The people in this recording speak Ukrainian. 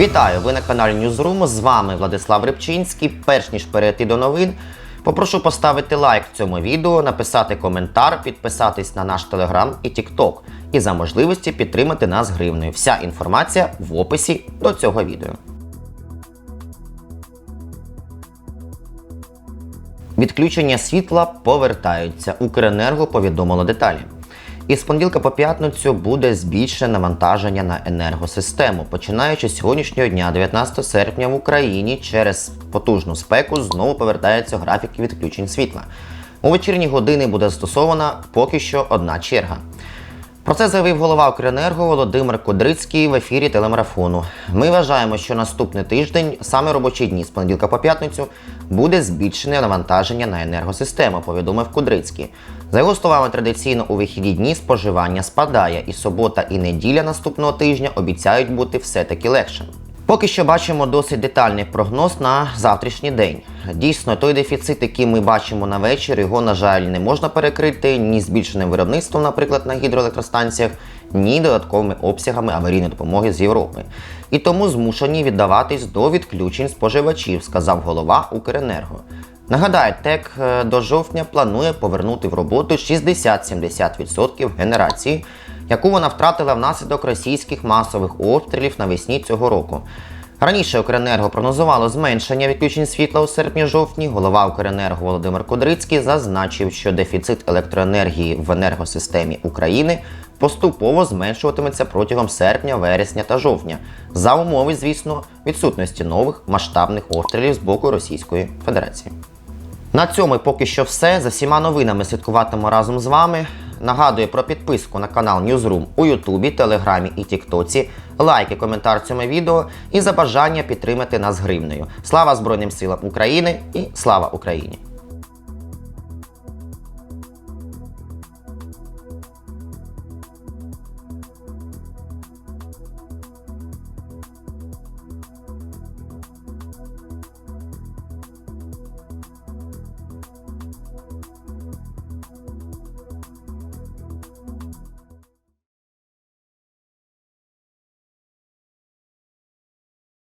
Вітаю! Ви на каналі Newsroom. З вами Владислав Рибчинський. Перш ніж перейти до новин, попрошу поставити лайк цьому відео, написати коментар, підписатись на наш телеграм і тікток. І за можливості підтримати нас гривнею. Вся інформація в описі до цього відео. Відключення світла повертаються. Укренерго повідомило деталі. Із понеділка по п'ятницю буде збільшене навантаження на енергосистему. Починаючи з сьогоднішнього дня, 19 серпня, в Україні через потужну спеку знову повертаються графіки відключень світла. У вечірні години буде застосована поки що одна черга. Про це заявив голова Укренерго Володимир Кудрицький в ефірі телемарафону. Ми вважаємо, що наступний тиждень, саме робочі дні з понеділка по п'ятницю, буде збільшене навантаження на енергосистему, повідомив Кудрицький. За його словами, традиційно у вихідні дні споживання спадає, і субота і неділя наступного тижня обіцяють бути все-таки легшими. Поки що бачимо досить детальний прогноз на завтрашній день. Дійсно, той дефіцит, який ми бачимо на вечір, його, на жаль, не можна перекрити ні збільшеним виробництвом, наприклад, на гідроелектростанціях, ні додатковими обсягами аварійної допомоги з Європи. І тому змушені віддаватись до відключень споживачів, сказав голова Укренерго. Нагадаю, ТЕК е, до жовтня планує повернути в роботу 60-70% генерації, яку вона втратила внаслідок російських масових обстрілів навесні цього року. Раніше Укренерго прогнозувало зменшення відключень світла у серпні-жовтні. Голова Укренерго Володимир Кудрицький зазначив, що дефіцит електроенергії в енергосистемі України поступово зменшуватиметься протягом серпня, вересня та жовтня, за умови, звісно, відсутності нових масштабних обстрілів з боку Російської Федерації. На цьому поки що все. За всіма новинами слідкуватимемо разом з вами. Нагадую про підписку на канал Newsroom у Ютубі, Телеграмі і Тіктоці, лайки, коментар цьому відео і за бажання підтримати нас гривнею. Слава Збройним силам України і слава Україні!